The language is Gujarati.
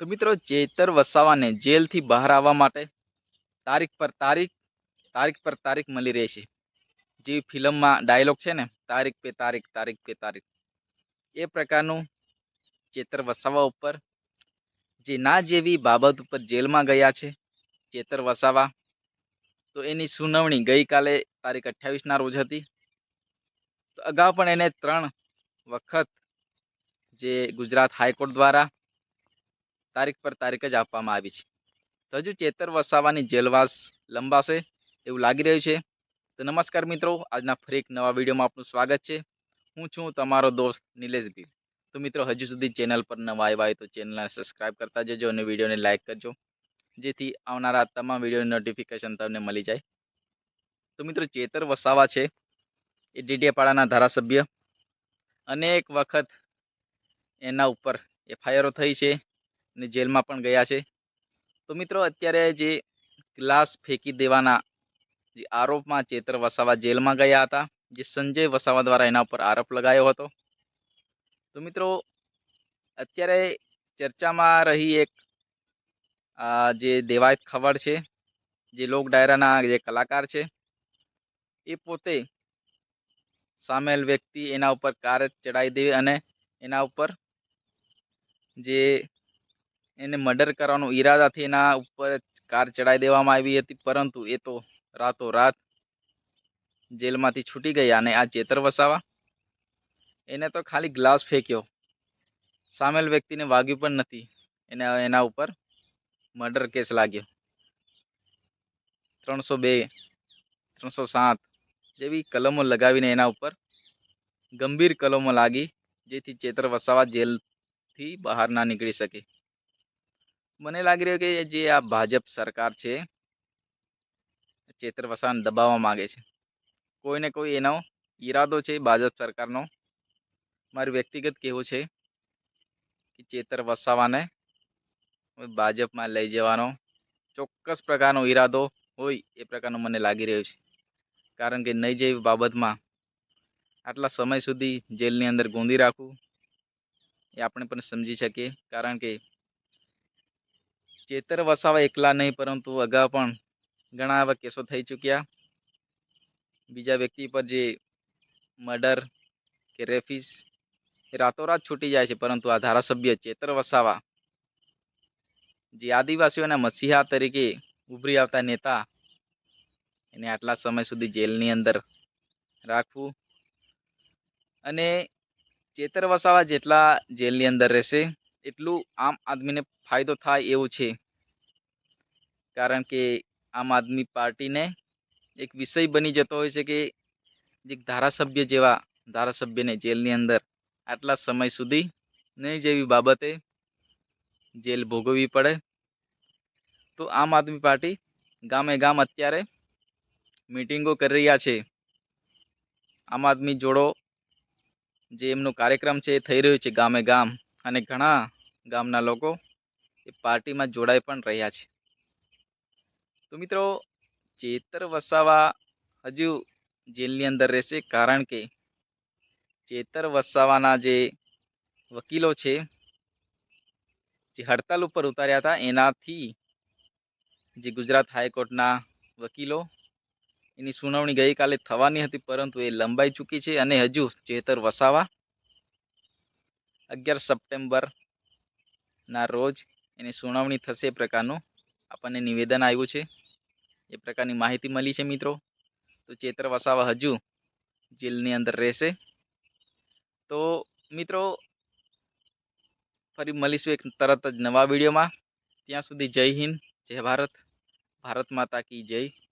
તો મિત્રો ચેતર વસાવાને જેલથી બહાર આવવા માટે તારીખ પર તારીખ તારીખ પર તારીખ મળી રહેશે જે ફિલ્મમાં ડાયલોગ છે ને, તારીખ પે તારીખ તારીખ પે તારીખ. એ પ્રકારનું ચેતર વસાવા ઉપર જે ના જેવી બાબત ઉપર જેલમાં ગયા છે, ચેતર વસાવા, તો એની સુનાવણી ગઈકાલે તારીખ અઠ્યાવીસના રોજ હતી. તો અગાઉ પણ એને ત્રણ વખત જે ગુજરાત હાઈકોર્ટ દ્વારા તારીખ પર તારીખ જ આપવામાં આવી છે. તો હજુ ચેતર વસાવાની જેલવાસ લંબાશે એવું લાગી રહ્યું છે. તો નમસ્કાર મિત્રો, આજના ફરી એક નવા વિડીયોમાં આપનું સ્વાગત છે. હું છું તમારો દોસ્ત નિલેશ ગીર તો મિત્રો, હજુ સુધી ચેનલ પર નવા આવ્યા હોય તો ચેનલને સબસ્ક્રાઈબ કરતા જજો અને વિડીયોને લાઇક કરજો. જેથી આવનારા તમામ વિડીયોની નોટિફિકેશન તમને મળી જાય. તો મિત્રો, ચેતર વસાવા છે એ ડીડીયાપાડાના ધારાસભ્ય. અનેક વખત એના ઉપર એફઆઈઆરો થઈ છે. અને જેલમાં પણ ગયા છે. તો મિત્રો, અત્યારે જે ગ્લાસ ફેંકી દેવાના જે આરોપમાં ચેતર વસાવા જેલમાં ગયા હતા, જે સંજય વસાવા દ્વારા એના ઉપર આરોપ લગાયો હતો. તો મિત્રો, અત્યારે ચર્ચામાં રહી એક જે દેવાયત ખબર છે, જે લોક ડાયરાના જે કલાકાર છે, એ પોતે સામેલ વ્યક્તિ એના ઉપર કાર ચડાવી દે અને એના ઉપર જે એને મર્ડર કરવાનો ઈરાદાથી એના ઉપર કાર ચડાવી દેવામાં આવી હતી, પરંતુ એ તો રાતોરાત જેલમાંથી છૂટી ગયા અને આ ચેતર વસાવા. એને તો ખાલી ગ્લાસ ફેંક્યો. સામેલ વ્યક્તિને વાગ્યું પણ નથી. એને એના ઉપર મર્ડર કેસ લાગ્યો. ત્રણસો બે, ત્રણસો સાત જેવી કલમો લગાવીને એના ઉપર ગંભીર કલમો લાગી, જેથી ચેતર વસાવા જેલથી બહાર ના નીકળી શકે. મને લાગી રહ્યું કે જે આ ભાજપ સરકાર છે, ચેતર વસાવાને દબાવવા માંગે છે. કોઈને કોઈ એનો ઈરાદો છે ભાજપ સરકારનો. મારું વ્યક્તિગત કહેવું છે કે ચેતર વસાવાને ભાજપમાં લઈ જવાનો ચોક્કસ પ્રકારનો ઈરાદો હોય એ પ્રકારનો મને લાગી રહ્યો છે. કારણ કે નહીં જેવી બાબતમાં આટલા સમય સુધી જેલની અંદર ગોંધી રાખવું એ આપણે પણ સમજી શકીએ. કારણ કે ચેતર વસાવા એકલા નહીં, પરંતુ અગાઉ પણ ઘણા એવા કેસો થઈ ચૂક્યા. બીજા વ્યક્તિ પર જે મર્ડર કે રેફિસ એ રાતોરાત છૂટી જાય છે, પરંતુ આ ધારાસભ્ય ચેતર વસાવા, જે આદિવાસીઓના મસીહા તરીકે ઉભરી આવતા નેતા, એને આટલા સમય સુધી જેલની અંદર રાખવું. અને ચેતર વસાવા જેટલા જેલની અંદર રહેશે એટલું આમ આદમીને ફાયદો થાય એવું છે. કારણ કે આમ આદમી પાર્ટીને એક વિષય બની જતો હોય છે કે જે ધારાસભ્ય જેવા ધારાસભ્યને જેલની અંદર આટલા સમય સુધી નહીં જેવી બાબતે જેલ ભોગવવી પડે. તો આમ આદમી પાર્ટી ગામે ગામ અત્યારે મિટિંગો કરી રહ્યા છે. આમ આદમી જોડો જે એમનો કાર્યક્રમ છે એ થઈ રહ્યો છે ગામે ગામ. અને ઘણા ગામના લોકો એ પાર્ટીમાં જોડાઈ પણ રહ્યા છે. તો મિત્રો, ચેતર વસાવા હજુ જેલની અંદર રહેશે કારણ કે ચેતર વસાવાના જે વકીલો છે, જે હડતાલ ઉપર ઉતાર્યા હતા, એનાથી જે ગુજરાત હાઈકોર્ટના વકીલો એની સુનાવણી ગઈકાલે થવાની હતી, પરંતુ એ લંબાઈ ચૂકી છે અને હજુ ચેતર વસાવા અગિયાર સપ્ટેમ્બરના રોજ એની સુનાવણી થશે એ પ્રકારનું. આપણને નિવેદન આવ્યું છે. એ પ્રકારની માહિતી મળી છે મિત્રો. તો ચેતર વસાવા હજુ જેલની અંદર રહેશે. તો મિત્રો, ફરી મળીશું એક તરત જ નવા વિડીયોમાં. ત્યાં સુધી જય હિન્દ, જય ભારત. ભારત માતા કી જય.